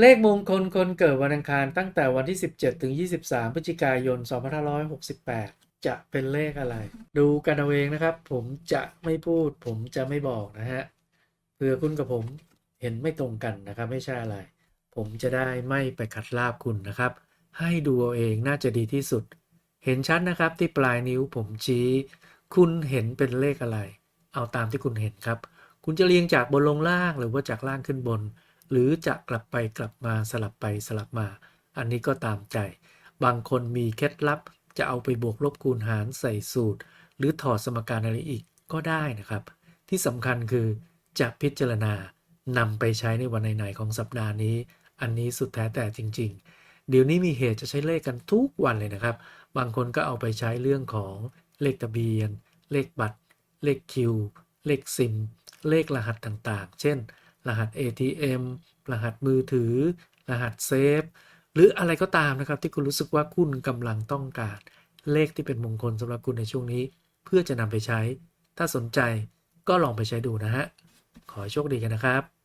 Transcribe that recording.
เลขมงคลคนเกิดวันอังคารตั้งแต่วันที่ 17 ถึง 23 พฤศจิกายน 2568 จะเป็นเลขอะไร ดูกันเอาเองนะครับ ผมจะไม่พูด ผมจะไม่บอกนะฮะเผื่อคุณกับผมเห็นไม่ตรงกันนะครับ ไม่ใช่อะไร ผมจะได้ไม่ไปขัดลาบคุณนะครับ ให้ดูเอาเองน่าจะดีที่สุด เห็นชัดนะครับที่ปลายนิ้วผมชี้ คุณเห็นเป็นเลขอะไร เอาตามที่คุณเห็นครับ คุณจะเรียงจากบนลงล่างหรือว่าจากล่างขึ้นบน หรือจะกลับไปกลับมาสลับไปสลับมา อันนี้ก็ตามใจ บางคนมีเคล็ดลับจะเอาไปบวกลบคูณหารใส่สูตร หรือถอดสมการอะไรอีกก็ได้นะครับ ที่สำคัญคือจะพิจารณานำไปใช้ในวันไหนๆของสัปดาห์นี้ อันนี้สุดแท้แต่จริง ๆ เดี๋ยวนี้มีเหตุจะใช้เลขกันทุกวันเลยนะครับ บางคนก็เอาไปใช้เรื่องของเลขทะเบียน เลขบัตร เลขคิว เลขซิม เลขรหัสต่างๆ เช่น รหัส ATM รหัสมือถือ รหัสเซฟ หรืออะไรก็ตามนะครับ ที่คุณรู้สึกว่าคุณกำลังต้องการ เลขที่เป็นมงคลสำหรับคุณในช่วงนี้ เพื่อจะนำไปใช้ ถ้าสนใจก็ลองไปใช้ดูนะฮะ ขอโชคดีกันนะครับ